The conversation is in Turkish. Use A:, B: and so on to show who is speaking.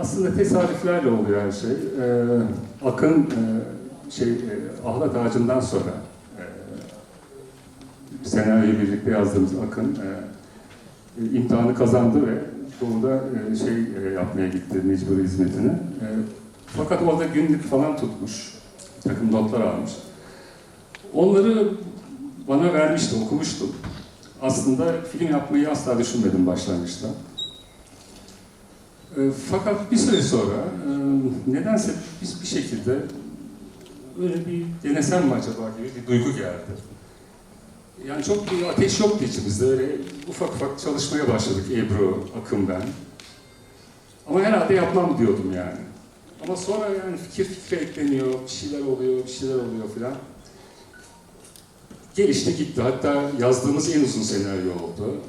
A: aslında tesadüflerle oluyor her şey. Ee, Akın e, şey e, Ahlat Ağacı'ndan sonra e, senaryoyu birlikte yazdığımız Akın e, e, imtihanı kazandı ve Doğu'da e, şey e, yapmaya gitti mecburi hizmetini. E, fakat orada günlük falan tutmuş. Takım notlar almış. Onları bana vermişti, okumuştum. Aslında film yapmayı asla düşünmedim başlangıçta. E, fakat bir süre sonra e, nedense biz bir şekilde öyle bir denesem mi acaba gibi bir duygu geldi. Yani çok bir ateş yoktu içimizde. Öyle ufak ufak çalışmaya başladık Ebru, Akın ben. Ama herhalde yapmam diyordum yani. Ama sonra yani fikir fikre ekleniyor, bir şeyler oluyor, bir şeyler oluyor filan. Gelişti gitti. Hatta yazdığımız en uzun senaryo oldu.